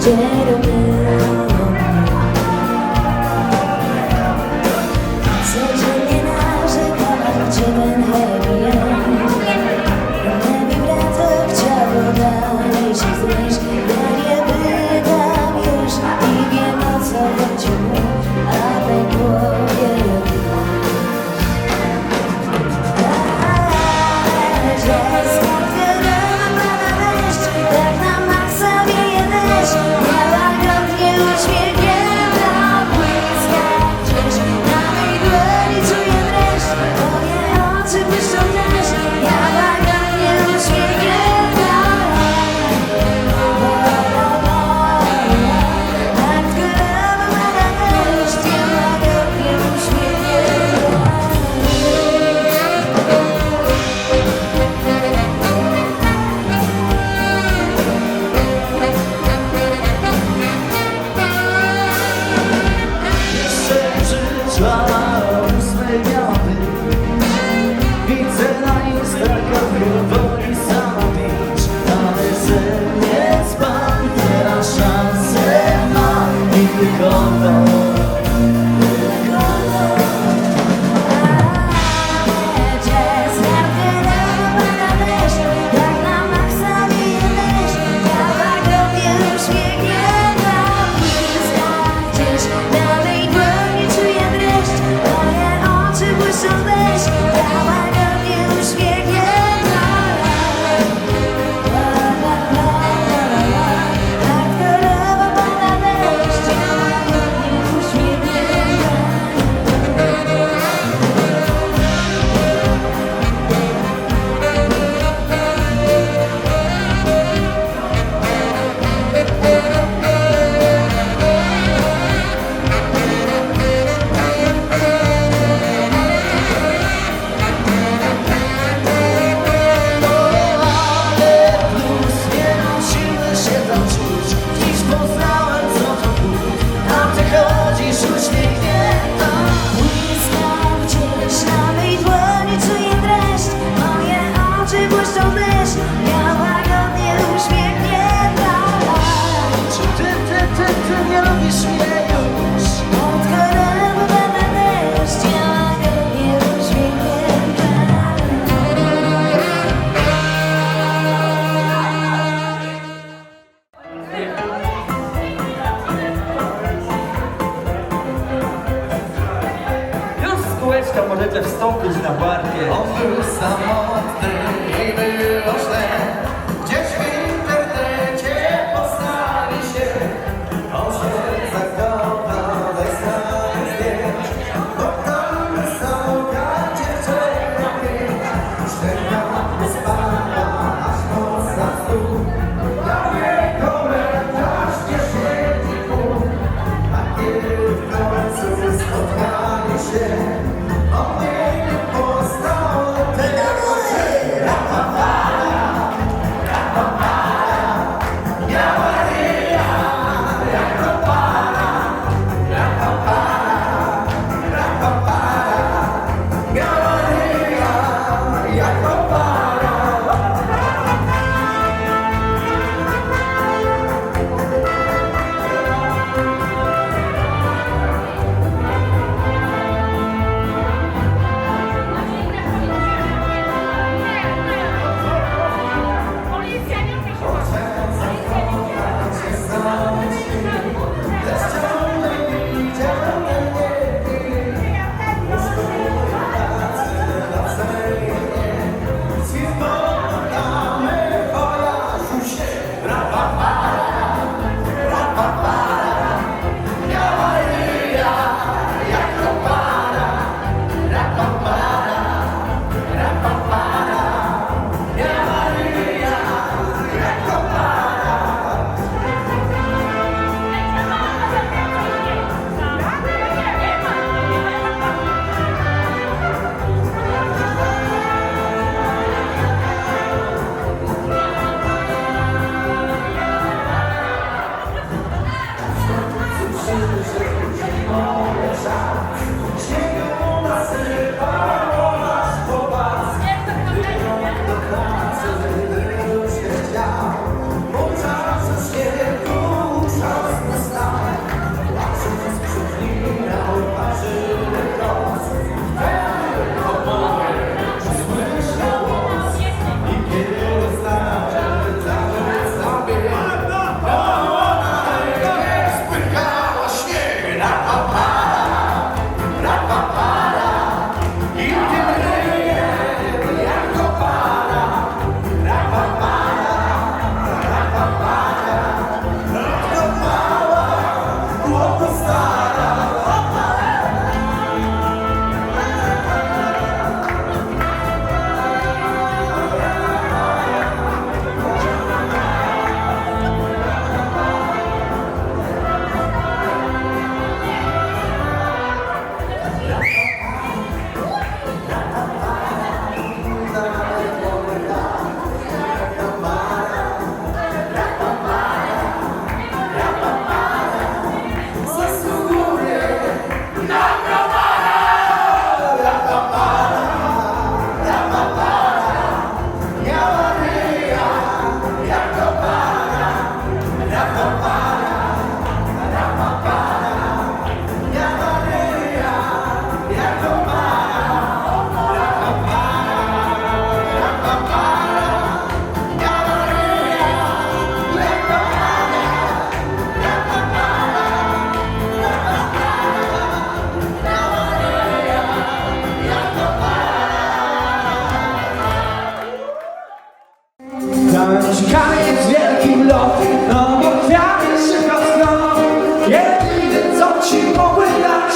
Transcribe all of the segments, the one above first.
Dzień możecie wstąpić na parkiet. On był samotny i było źle. Gdzieś w internecie poznali się. On się zakochał we stanie zdjęć Bo tam wysoka dziewczyna pięć Czekamy spała aż noc na stół Dla mnie komentarz pół. A kiedy w końcu spotkali się On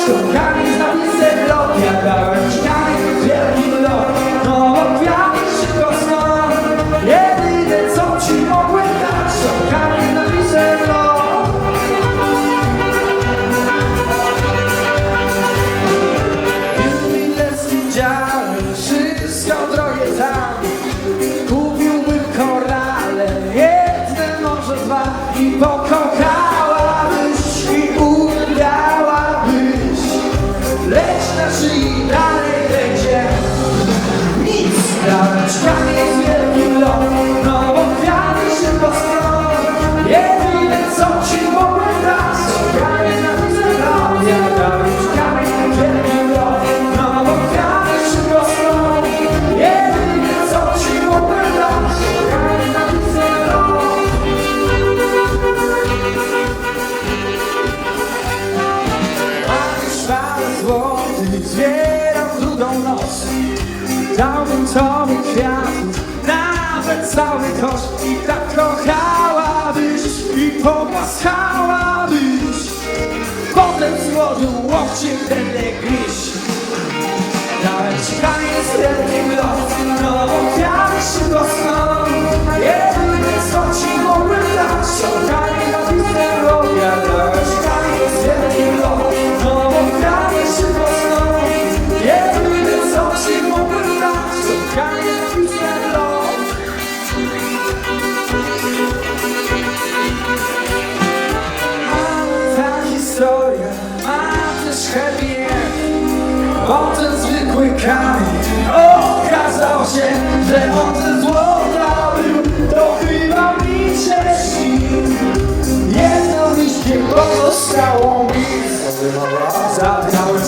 Some Zachowałbyś Potem złożył łokciem będę gryźć Nawet ci kamień z jednym losem No ofiary szybko są Jedyny co ci mogłem dać że on ten złota był To chyba mi cześci Jedno liście pozostało mi. Zabrałem